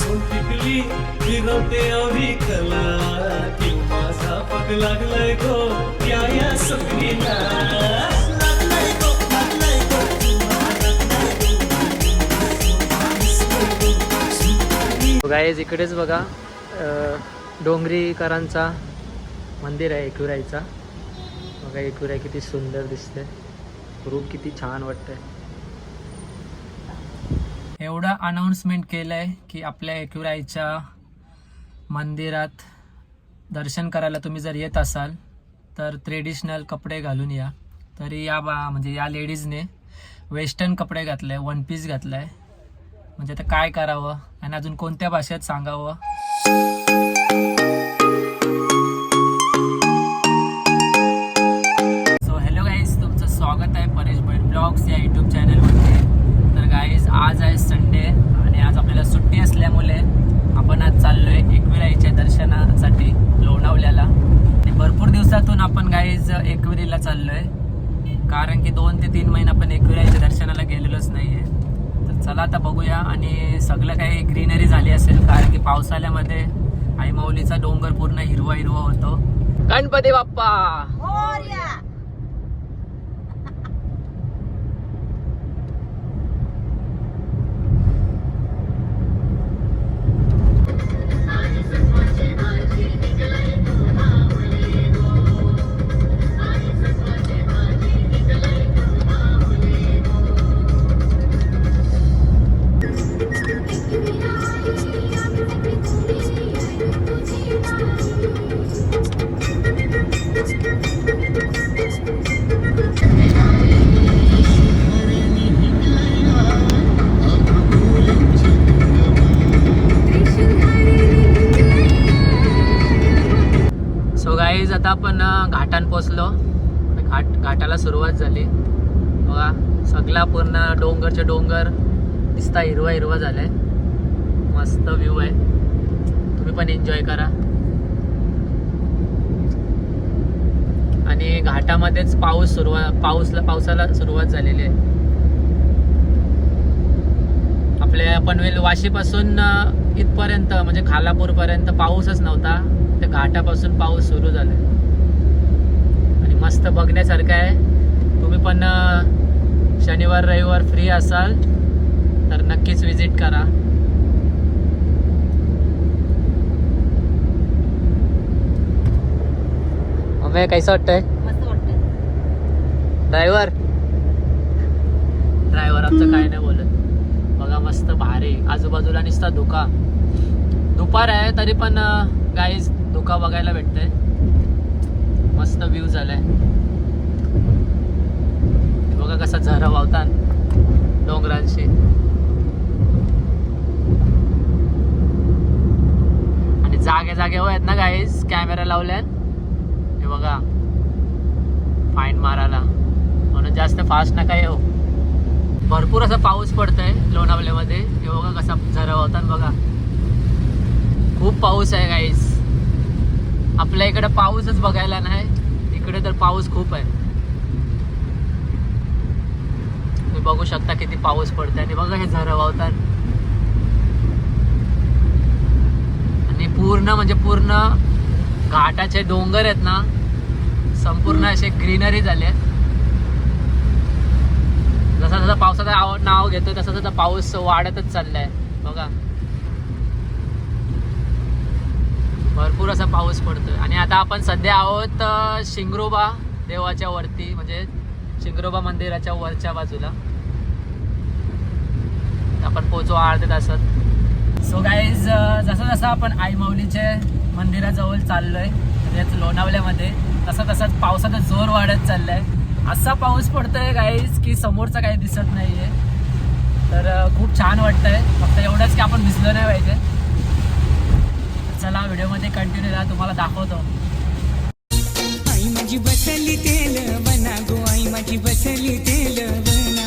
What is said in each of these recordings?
सोन टिकली फिरवते अविकला की माझा पग लागलाय गो या या सखीला गायज इकडेच बघा डोंगरीकरांचा मंदिर आहे एकविराईचा बघा एकविराई किती सुंदर दिसते रूप किती छान वाटतंय. एवढं अनाऊन्समेंट आहे की आपल्या एकुराईच्या मंदिरात दर्शन करायला तुम्ही जर येत असाल तर ट्रेडिशनल कपडे घालून या. तरी या बा म्हणजे या लेडीजने वेस्टर्न कपडे घातले वन पीस घातलाय. म्हणजे आता काय करावं? आणि अजून कोणत्या भाषेत सांगावं? सो हॅलो गाईज तुमचं स्वागत आहे परेश बैठ ब्लॉग्स या यूट्यूब चॅनल आज आहे संडे आणि आज आपल्याला सुट्टी असल्यामुळे आपण आज चाललोय एकविराईच्या दर्शनासाठी लोणावल्याला. आणि भरपूर दिवसातून आपण गाईज एकविरीला चाललोय. कारण की दोन ते तीन महिने आपण एकविराईच्या दर्शनाला गेलेलोच नाहीये. तर चला आता बघूया आणि सगळं काही ग्रीनरी झाली असेल कारण की पावसाळ्यामध्ये आईमाऊलीचा डोंगर पूर्ण हिरवा हिरवा होतो. गणपती बाप्पा! हो, आता आपण अं, घाटान पोचलो घाट घाटाला सुरुवात झाली. बघा सगळा पूर्ण डोंगरचे डोंगर दिसता हिरवा हिरवा झालाय. मस्त व्ह्यू आहे. तुम्ही पण एन्जॉय करा. आणि घाटामध्येच पाऊस सुरुवात पाऊसला पावसाला सुरुवात झालेली आहे. आपल्या पनवेल वाशीपासून इथपर्यंत म्हणजे खालापूरपर्यंत पाऊसच नव्हता. त्या घाटापासून पाऊस सुरू झालाय. आणि मस्त बघण्यासारखं आहे. तुम्ही पण शनिवार रविवार फ्री असाल तर नक्कीच विजिट करा. मम्मी कैसा वाटतंय? ड्रायव्हर? ड्रायव्हर आमचं काय नाही बोलत. बघा मस्त भारी. आजूबाजूला नुसता धुका. दुपार आहे तरी पण गाईज धुका बघायला भेटते मस्त व्ह्यू झालाय. बघा कसा झरा वावतान डोंगरांशी. आणि जागे जागेवर आहेत ना गाईज कॅमेरा लावल्यात. हे बघा. फाईन मारायला. म्हणून जास्त फास्ट नका येऊ. भरपूर असा पाऊस पडतोय लोणावल्यामध्ये हे बघा कसा झरा होतात बघा. खूप पाऊस आहे गाईज आपल्या इकडे पाऊसच बघायला नाही. इकडे तर पाऊस खूप आहे. तुम्ही बघू शकता किती पाऊस पडतोय. आणि बघा हे झरं वावतात. आणि पूर्ण म्हणजे पूर्ण घाटाचे डोंगर आहेत ना संपूर्ण असे ग्रीनरी झाले जसा जसा पावसाचं नाव घेतोय तसा तसा पाऊस वाढतच चाललाय. बघा. भरपूर असा पाऊस पडतोय. आणि आता आपण सध्या आहोत शिंगरोबा देवाच्या वरती म्हणजे शिंगरोबा मंदिराच्या वरच्या बाजूला. आपण पोचू अर्ध्या तासात. सो गाईज जसं जसं आपण आई माऊलीचे मंदिराजवळ चाललोय म्हणजेच लोणावल्यामध्ये तसं तसंच पावसाचा जोर वाढत चाललाय. असा पाऊस पडतोय गाईज की समोरचा काही दिसत नाहीये. तर खूप छान वाटतंय. फक्त एवढंच की आपण भिजलो नाही पाहिजे. चला व्हिडिओमध्ये कंटिन्यू राहा तुम्हाला दाखवतो. आई माझी बसली तेल बना गो आई माझी बसली तेल बना.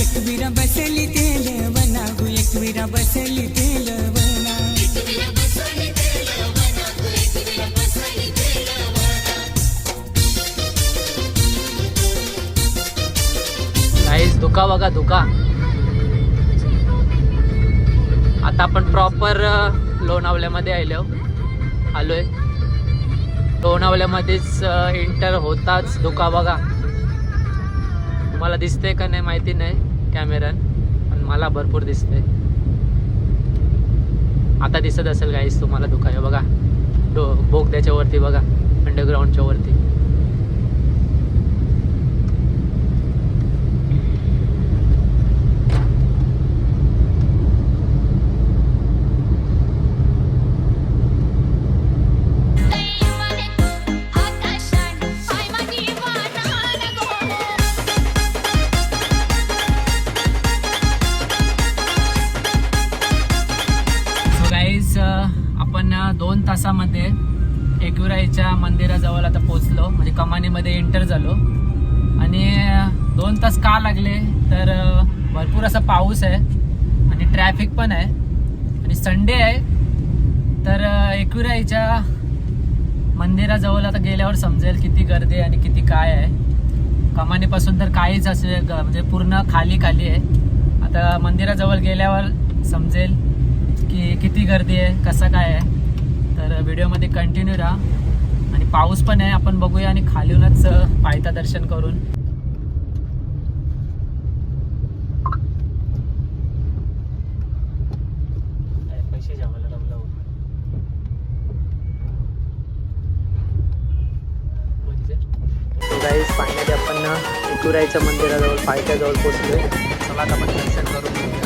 एकविरा बसली तेल बना गो एकविरा बसली तेल बना. धुका बघा धुका. आता आपण प्रॉपर लोणावल्यामध्ये आलो आलोय. लोणावल्यामध्येच एंटर होताच धुका बघा. तुम्हाला दिसते का नाही माहिती नाही कॅमेरान पण मला भरपूर दिसते आता दिसत असेल गाईस तुम्हाला धुका. हे बघा. डो बोगद्याच्या वरती बघा. अंडरग्राऊंडच्या वरती. दोन लागले? तर भरपूर असा पाऊस आहे आणि ट्रॅफिक पण आहे आणि संडे आहे. तर अ, एकविराईच्या मंदिराजवळ आता गेल्यावर समजेल किती गर्दी आहे आणि किती काय आहे. कमानीपासून तर काहीच असे म्हणजे पूर्ण खाली खाली आहे. आता मंदिराजवळ गेल्यावर समजेल की किती गर्दी आहे कसं काय आहे. तर व्हिडिओमध्ये कंटिन्यू राहा. आणि पाऊस पण आहे आपण बघूया आणि खालीहूनच अ, पायथा दर्शन करून पैसे गाईज फायनली आपण एकुराईच्या मंदिराजवळ पायथ्याजवळ पोचलोय. चला आता आपण दर्शन करून घेऊया.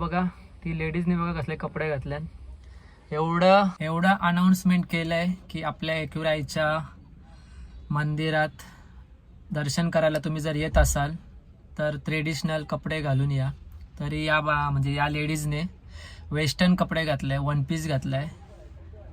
बघा ती लेडीजने बघा कसले कपडे घातल्यात. एवढं एवढं अनाऊन्समेंट केलंय की आपल्या एकविराईच्या मंदिरात दर्शन करायला तुम्ही जर येत असाल तर ट्रेडिशनल कपडे घालून या. तरी या बा म्हणजे या लेडीजने वेस्टर्न कपडे घातले वन पीस घातलाय.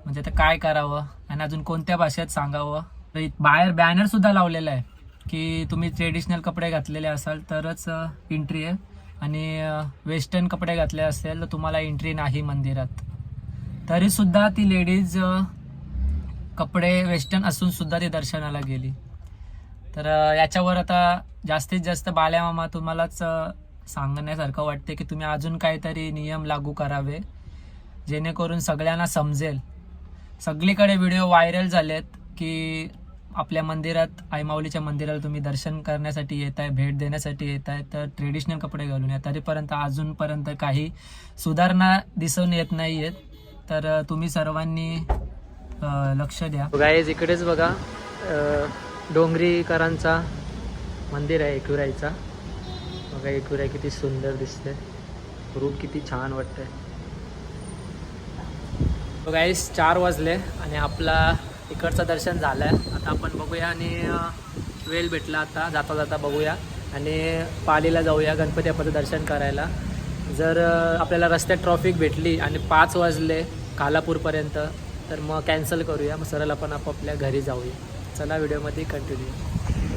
म्हणजे आता काय करावं? आणि अजून कोणत्या भाषेत सांगावं? तर बाहेर बॅनर सुद्धा लावलेला आहे की तुम्ही ट्रेडिशनल कपडे घातलेले असाल तरच एंट्री आहे. आणि वेस्टर्न कपडे घातले असेल तर तुम्हाला एंट्री नाही मंदिरात. तरी सुद्धा ती लेडीज कपडे वेस्टर्न असून सुद्धा ती दर्शनाला गेली. तर याच्यावर आता जास्तीत जास्त बाल्यामामा तुम्हालाच सांगण्यासारखं वाटते की तुम्ही अजून काहीतरी नियम लागू करावे जेणेकरून सगळ्यांना समजेल. सगळीकडे व्हिडिओ व्हायरल झालेत की आपल्या मंदिरात आईमाऊलीच्या मंदिराला तुम्ही दर्शन करण्यासाठी येत आहे भेट देण्यासाठी येत आहे तर ट्रेडिशनल कपडे घालून या. तरीपर्यंत अजूनपर्यंत काही सुधारणा दिसून येत नाही आहेत तर तुम्ही सर्वांनी लक्ष द्या. गायज इकडेच बघा डोंगरीकरांचा मंदिर आहे एकविराईचा बघा एकविराई किती सुंदर दिसते रूप किती छान वाटतंय. गाईस चार वाजले आणि आपला इकडचं दर्शन झालं आहे आता आपण बघूया आणि वेल वेळ भेटला आता. जाता जाता बघूया. आणि पालीला जाऊया गणपती बाप्पाचं दर्शन करायला. जर आपल्याला रस्त्यात ट्रॉफिक भेटली आणि पाच वाजले कालापूरपर्यंत. तर मग कॅन्सल करूया. मग सरळ आपण आपापल्या घरी जाऊया. चला व्हिडिओमध्ये कंटिन्यू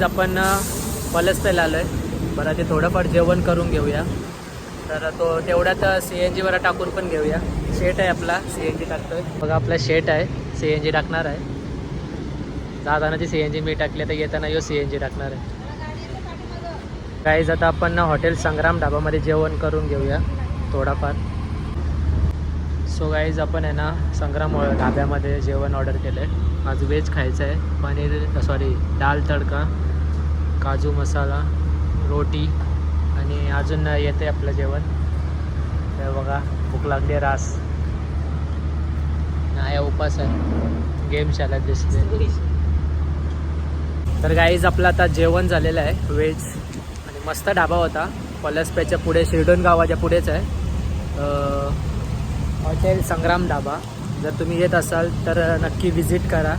आज गाईज आपण पलसपेला आलो आहे बरं ते थोडंफार जेवण करून घेऊया. तर तो तेवढ्यात सी एन जीवर टाकून पण घेऊया. शेट आहे आपला सी एन जी टाकतोय. बघा आपला शेट आहे. सी एन जी टाकणार आहे. जाताना जी सी एन जी मी टाकली तर येताना यो सी एन जी टाकणार आहे. गाईज आता आपण हॉटेल संग्राम ढाबामध्ये जेवण करून घेऊया थोडाफार. सो गाईज आपण आहे ना संग्राम ढाब्यामध्ये जेवण ऑर्डर केलं आहे आज व्हेज खायचं आहे पनीर सॉरी दाल तडका. काजू मसाला रोटी आणि अजून येते आपलं जेवण. तर बघा भूक लागली रास. नाही उपास आहे. गेम चालत दिसते तर गाईज आपलं आता जेवण झालेलं आहे व्हेज आणि मस्त ढाबा होता. पलसपेच्या पुढे शिर्डोन गावाच्या पुढेच आहे. हॉटेल संग्राम ढाबा. जर तुम्ही येत असाल तर नक्की विजिट करा.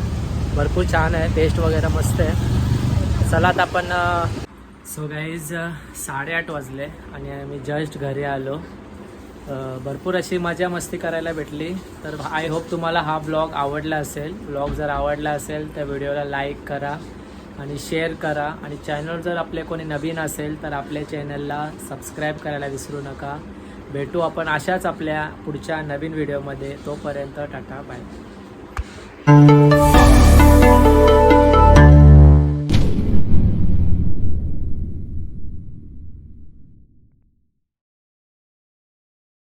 भरपूर छान आहे टेस्ट वगैरे मस्त आहे. चला आता आपण सो गाईज साडेआठ वाजले आणि आम्ही जस्ट घरी आलो. भरपूर अशी मजा मस्ती करायला भेटली. तर आय होप तुम्हाला हा ब्लॉग आवडला असेल. ब्लॉग जर आवडला असेल तर व्हिडिओला लाईक करा आणि शेअर करा. आणि चॅनल जर आपले कोणी नवीन असेल तर आपल्या चॅनलला सबस्क्राईब करायला विसरू नका. भेटू आपण अशाच आपल्या पुढच्या नवीन व्हिडिओमध्ये तोपर्यंत टाटा बाय